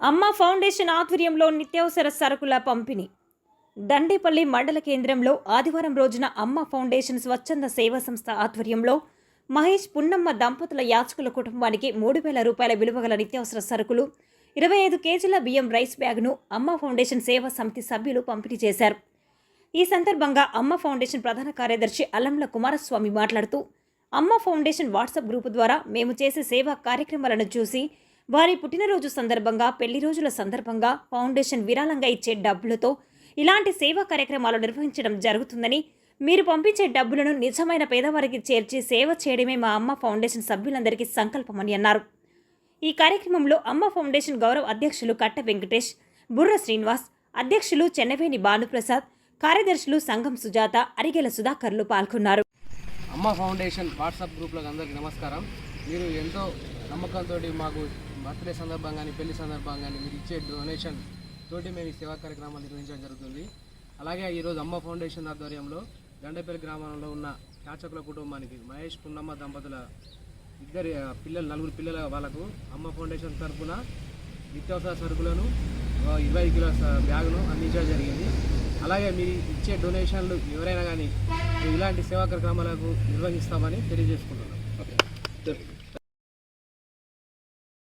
అమ్మ ఫౌండేషన్ ఆధ్వర్యంలో నిత్యావసర సరుకుల పంపిణీ. దండేపల్లి మండల కేంద్రంలో ఆదివారం రోజున అమ్మ ఫౌండేషన్ స్వచ్ఛంద సేవా సంస్థ ఆధ్వర్యంలో మహేష్ పున్నమ్మ దంపతుల యాచకుల కుటుంబానికి మూడు వేల రూపాయల విలువగల నిత్యావసర సరుకులు ఇరవై ఐదు కేజీల బియ్యం రైస్ బ్యాగ్ను అమ్మ ఫౌండేషన్ సేవా సమితి సభ్యులు పంపిణీ చేశారు. ఈ సందర్భంగా అమ్మ ఫౌండేషన్ ప్రధాన కార్యదర్శి అల్లంల కుమారస్వామి మాట్లాడుతూ అమ్మ ఫౌండేషన్ వాట్సాప్ గ్రూపు ద్వారా మేము చేసే సేవా కార్యక్రమాలను చూసి వారి పుట్టినరోజు సందర్భంగా పెళ్ళి రోజుల సందర్భంగా ఫౌండేషన్ విరాళంగా ఇచ్చే డబ్బులతో ఇలాంటి సేవా కార్యక్రమాలు నిర్వహించడం జరుగుతుందని మీరు పంపించే డబ్బులను నిజమైన పేదవారికి చేర్చి సేవ చేయడమే మా అమ్మ ఫౌండేషన్ సభ్యులందరికీ సంకల్పమని అన్నారు. ఈ కార్యక్రమంలో అమ్మ ఫౌండేషన్ గౌరవ అధ్యక్షులు కట్ట వెంకటేష్ బుర్ర శ్రీనివాస్ అధ్యక్షులు చెన్నవేని భానుప్రసాద్ కార్యదర్శులు సంఘం సుజాత అరిగెల సుధాకర్లు పాల్గొన్నారు. అమ్మ ఫౌండేషన్ వాట్సాప్ గ్రూప్లకు అందరికీ నమస్కారం. మీరు ఎంతో నమ్మకంతో మాకు బర్త్డే సందర్భంగా కానీ పెళ్ళి సందర్భంగా కానీ మీరు ఇచ్చే డొనేషన్ తోటి మేము ఈ సేవా కార్యక్రమాలు నిర్వహించడం జరుగుతుంది. అలాగే ఈరోజు అమ్మ ఫౌండేషన్ ఆధ్వర్యంలో గండపల్లి గ్రామంలో ఉన్న యాచకుల కుటుంబానికి మహేష్ పున్నమ్మ దంపతుల ఇద్దరి పిల్లలు నలుగురు పిల్లల వాళ్ళకు అమ్మ ఫౌండేషన్ తరఫున నిత్యావసర సరుకులను ఇరవై కిలో బ్యాగును అందించడం జరిగింది. అలాగే మీరు ఇచ్చే డొనేషన్లు ఎవరైనా కానీ ఇలాంటి సేవా కార్యక్రమాలకు నిర్వహిస్తామని తెలియజేసుకుంటున్నాం.